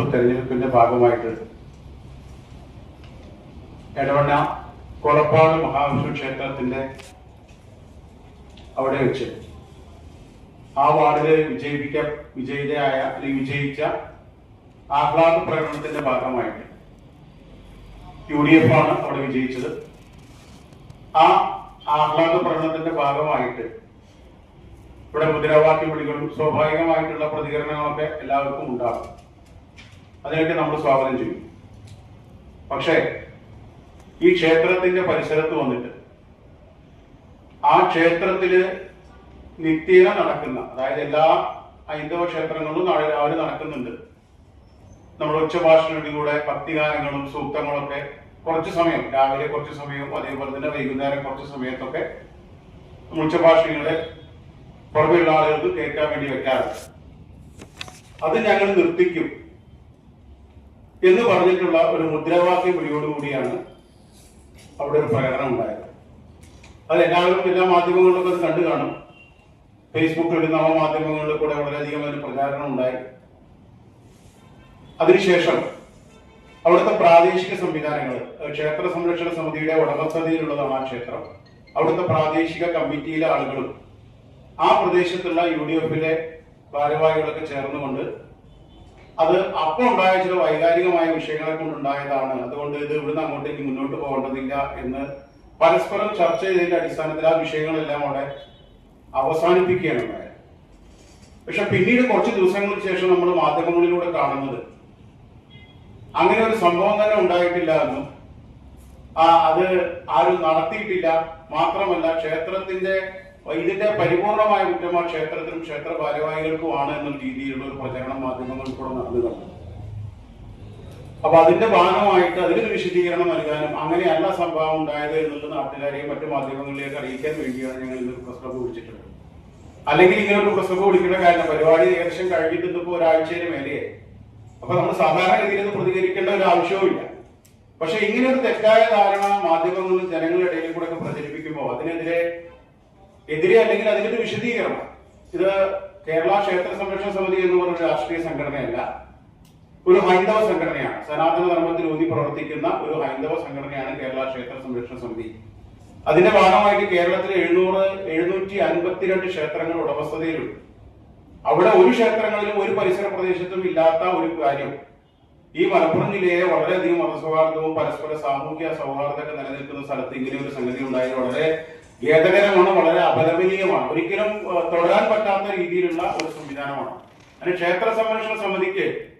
തെരഞ്ഞെടുപ്പിന്റെ ഭാഗമായിട്ട്. എടവണ്ണ കൊളപ്പാട് മഹാവിഷ്ണു ക്ഷേത്രത്തിന്റെ അവിടെ വെച്ച്. ആ വാർഡിലെ വിജയിപ്പിക്ക വിജയിതയായ അല്ലെങ്കിൽ വിജയിച്ച ആഹ്ലാദ പ്രകടനത്തിന്റെ ഭാഗമായിട്ട് യു ഡി എഫ് ആണ് അവിടെ വിജയിച്ചത്. ആ ആഹ്ലാദ പ്രകടനത്തിന്റെ ഭാഗമായിട്ട് ഇവിടെ മുദ്രാവാക്യ വിളികളും സ്വാഭാവികമായിട്ടുള്ള പ്രതികരണങ്ങളൊക്കെ എല്ലാവർക്കും ഉണ്ടാകും. അതിനൊക്കെ നമ്മൾ സ്വാഗതം ചെയ്യും. പക്ഷേ ഈ ക്ഷേത്രത്തിന്റെ പരിസരത്ത് വന്നിട്ട് ആ ക്ഷേത്രത്തിൽ നിത്യേന നടക്കുന്ന അതായത് എല്ലാ ഹൈന്ദവ ക്ഷേത്രങ്ങളിലും നാളെ രാവിലെ നടക്കുന്നുണ്ട്. നമ്മൾ ഉച്ചഭാഷണത്തിലൂടെ ഭക്തിഗാനങ്ങളും സൂക്തങ്ങളൊക്കെ കുറച്ച് സമയം രാവിലെ കുറച്ച് സമയവും അതേപോലെ തന്നെ വൈകുന്നേരം കുറച്ച് സമയത്തൊക്കെ ഉച്ചഭാഷണികളെ പുറമെയുള്ള ആളുകൾക്ക് കേൾക്കാൻ വേണ്ടി വെക്കാറുണ്ട്. അത് ഞങ്ങൾ നിർത്തിക്കും. എന്ന് പറഞ്ഞിട്ടുള്ള ഒരു മുദ്രാവാക്യ വിളിയോടുകൂടിയാണ് അവിടെ ഒരു പ്രകടനം ഉണ്ടായത്. അത് എല്ലാവരും എല്ലാ മാധ്യമങ്ങളിലൊക്കെ അത് കണ്ടു കാണും. ഫേസ്ബുക്കിലും നവമാധ്യമങ്ങളിലും കൂടെ വളരെയധികം അതിന് പ്രചാരണം ഉണ്ടായി. അതിനുശേഷം അവിടുത്തെ പ്രാദേശിക സംവിധാനങ്ങൾ ക്ഷേത്ര സംരക്ഷണ സമിതിയുടെ ഉടമസ്ഥതയിലുള്ളതാണ് ആ ക്ഷേത്രം. അവിടുത്തെ പ്രാദേശിക കമ്മിറ്റിയിലെ ആളുകളും ആ പ്രദേശത്തുള്ള യു ഡി എഫിലെ ഭാരവാഹികളൊക്കെ ചേർന്നുകൊണ്ട് അത് അപ്പോൾ ഉണ്ടായ ചില വൈകാരികമായ വിഷയങ്ങളെ കൊണ്ടുണ്ടായതാണ്. അതുകൊണ്ട് ഇത് ഇവിടുന്ന് അങ്ങോട്ടേക്ക് മുന്നോട്ട് പോകേണ്ടതില്ല എന്ന് പരസ്പരം ചർച്ച ചെയ്തതിന്റെ അടിസ്ഥാനത്തിൽ ആ വിഷയങ്ങളെല്ലാം അവിടെ അവസാനിപ്പിക്കുകയാണ് ഉണ്ടായത്. പക്ഷെ പിന്നീട് കുറച്ച് ദിവസങ്ങൾക്ക് ശേഷം നമ്മൾ മാധ്യമങ്ങളിലൂടെ കാണുന്നത് അങ്ങനെ ഒരു സംഭവം തന്നെ ഉണ്ടായിട്ടില്ല എന്നും ആ അത് ആരും നടത്തിയിട്ടില്ല. മാത്രമല്ല ക്ഷേത്രത്തിന്റെ ഇതിന്റെ പരിപൂർണമായ കുറ്റം ക്ഷേത്രത്തിനും ക്ഷേത്ര ഭാരവാഹികൾക്കുമാണ് എന്നുള്ള രീതിയിലുള്ള ഒരു പ്രചരണം മാധ്യമങ്ങളിൽ കൂടെ നടന്നു അപ്പൊ അതിന്റെ ഭാഗമായിട്ട് അതിനൊരു വിശദീകരണം നൽകാനും അങ്ങനെയല്ല സംഭവം ഉണ്ടായത് എന്നുള്ള നാട്ടുകാരെയും മറ്റു മാധ്യമങ്ങളിലേക്ക് അറിയിക്കാൻ വേണ്ടിയാണ് ഞങ്ങൾ ഇന്നൊരു പ്രസ് ക്ലബ്ബ് വിളിച്ചിട്ടുള്ളത്. അല്ലെങ്കിൽ ഇങ്ങനെ ഒരു പ്രസംഗം വിളിക്കേണ്ട കാരണം പരിപാടി ഏകദേശം കഴിഞ്ഞിട്ട് ഇന്നിപ്പോ ഒരാഴ്ചയുടെ മേലെയായി. അപ്പൊ നമ്മൾ സാധാരണഗതിയിൽ ഇത് പ്രതികരിക്കേണ്ട ഒരു ആവശ്യവുമില്ല പക്ഷെ ഇങ്ങനെ ഒരു തെറ്റായ ധാരണ മാധ്യമങ്ങളും ജനങ്ങളുടെ ഇടയിൽ കൂടെ ഒക്കെ പ്രചരിപ്പിക്കുമ്പോൾ അതിനെതിരെ എതിരെ അല്ലെങ്കിൽ അതിനൊരു വിശദീകരണം. ഇത് കേരള ക്ഷേത്ര സംരക്ഷണ സമിതി എന്ന് പറഞ്ഞ രാഷ്ട്രീയ സംഘടനയല്ല. ഒരു ഹൈന്ദവ സംഘടനയാണ്. സനാതന ധർമ്മത്തിൽ ഊന്നി പ്രവർത്തിക്കുന്ന ഒരു ഹൈന്ദവ സംഘടനയാണ് കേരള ക്ഷേത്ര സംരക്ഷണ സമിതി. അതിന്റെ ഭാഗമായിട്ട് കേരളത്തിൽ എഴുന്നൂറ് എഴുന്നൂറ്റി അൻപത്തിരണ്ട് ക്ഷേത്രങ്ങൾ ഉടമസ്ഥതയിലുണ്ട്. അവിടെ ഒരു ക്ഷേത്രങ്ങളിലും ഒരു പരിസര പ്രദേശത്തും ഇല്ലാത്ത ഒരു കാര്യം. ഈ മലപ്പുറം ജില്ലയെ വളരെയധികം മതസൗഹാർദ്ദവും പരസ്പര സാമൂഹ്യ സൗഹാർദ്ദമൊക്കെ നിലനിൽക്കുന്ന സ്ഥലത്ത് ഇങ്ങനെ ഒരു സംഗതി ഉണ്ടായത് വളരെ ഖേദകരമാണ് വളരെ അപലപനീയമാണ്. ഒരിക്കലും തുടരാൻ പറ്റാത്ത രീതിയിലുള്ള ഒരു സംവിധാനമാണ്. അതിന് ക്ഷേത്ര സംരക്ഷണ സമിതിക്ക്